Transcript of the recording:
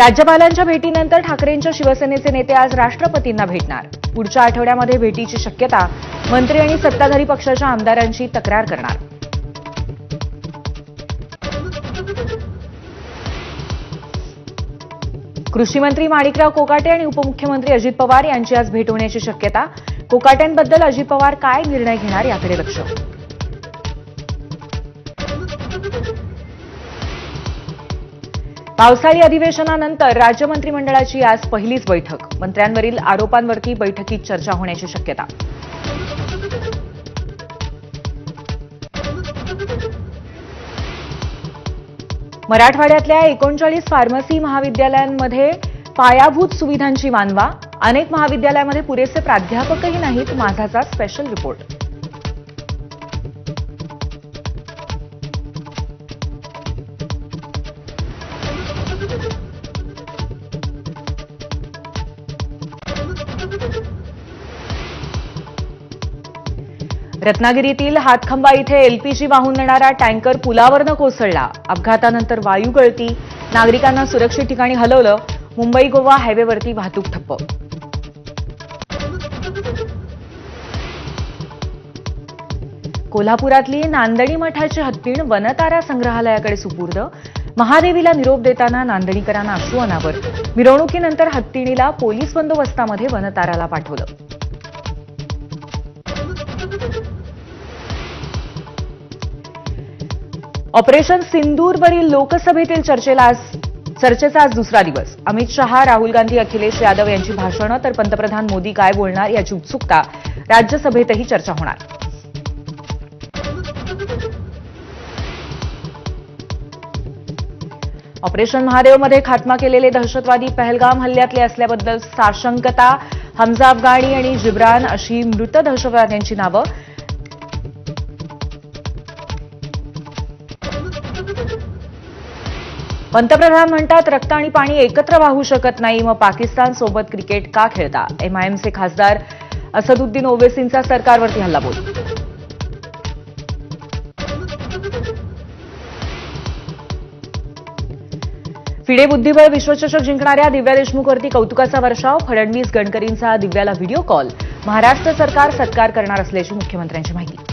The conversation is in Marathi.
राज्यपालांच्या भेटीनंतर ठाकरेंच्या शिवसेनेचे नेते आज राष्ट्रपतींना भेटणार. पुढच्या आठवड्यामध्ये भेटीची शक्यता मंत्री आणि सत्ताधारी पक्षाच्या आमदारांची तक्रार करणार. कृषी मंत्री माणिकराव कोकाटे आणि उपमुख्यमंत्री अजित पवार यांची आज भेट होण्याची शक्यता. कोकाट्यांबद्दल अजित पवार काय निर्णय घेणार याकडे लक्ष. पावसाळी अधिवेशनानंतर राज्य मंत्रिमंडळाची आज पहिलीच बैठक. मंत्र्यांवरील आरोपांवरती बैठकीत चर्चा होण्याची शक्यता. मराठवाड्यातल्या एकोणचाळीस फार्मसी महाविद्यालयांमध्ये पायाभूत सुविधांची मानवा. अनेक महाविद्यालयामध्ये पुरेसे प्राध्यापकही नाहीत माझाचा स्पेशल रिपोर्ट रत्नागिरीतील हातखंबा इथे एलपीजी वाहून नेणारा टँकर पुलावरनं कोसळला. अपघातानंतर वायू गळती. नागरिकांना सुरक्षित ठिकाणी हलवलं. मुंबई गोवा हायवेवरती वाहतूक ठप्प. कोल्हापुरातली नांदणी मठाची हत्तीण वनतारा संग्रहालयाकडे सुपूर्द. महादेवीला निरोप देताना नांदणीकरांना अश्रू अनावर. मिरवणुकीनंतर हत्तीणीला पोलीस बंदोबस्तामध्ये वनताराला पाठवलं. ऑपरेशन सिंदूरवरील लोकसभेतील चर्चेला आज चर्चेचा आज दुसरा दिवस. अमित शहा राहुल गांधी अखिलेश यादव यांची भाषणं तर पंतप्रधान मोदी काय बोलणार याची उत्सुकता राज्यसभेतही चर्चा होणार. ऑपरेशन महादेवमध्ये खात्मा केलेले दहशतवादी पहलगाम हल्ल्यातले असल्याबद्दल साशंकता हमजा अफगाणी आणि जिब्रान अशी मृत दहशतवाद्यांची नावं पंतप्रधान म्हणतात रक्त आणि पाणी एकत्र वाहू शकत नाही मग पाकिस्तान सोबत क्रिकेट का खेळता? एमआयएमचे खासदार असदुद्दीन ओवेसींचा सरकारवरती हल्लाबोल फिडे बुद्धिबळ विश्वचषक जिंकणाऱ्या दिव्या देशमुखवरती कौतुकाचा वर्षाव फडणवीस गडकरींचा दिव्याला व्हिडिओ कॉल. महाराष्ट्र सरकार सत्कार करणार असल्याची मुख्यमंत्र्यांची माहिती.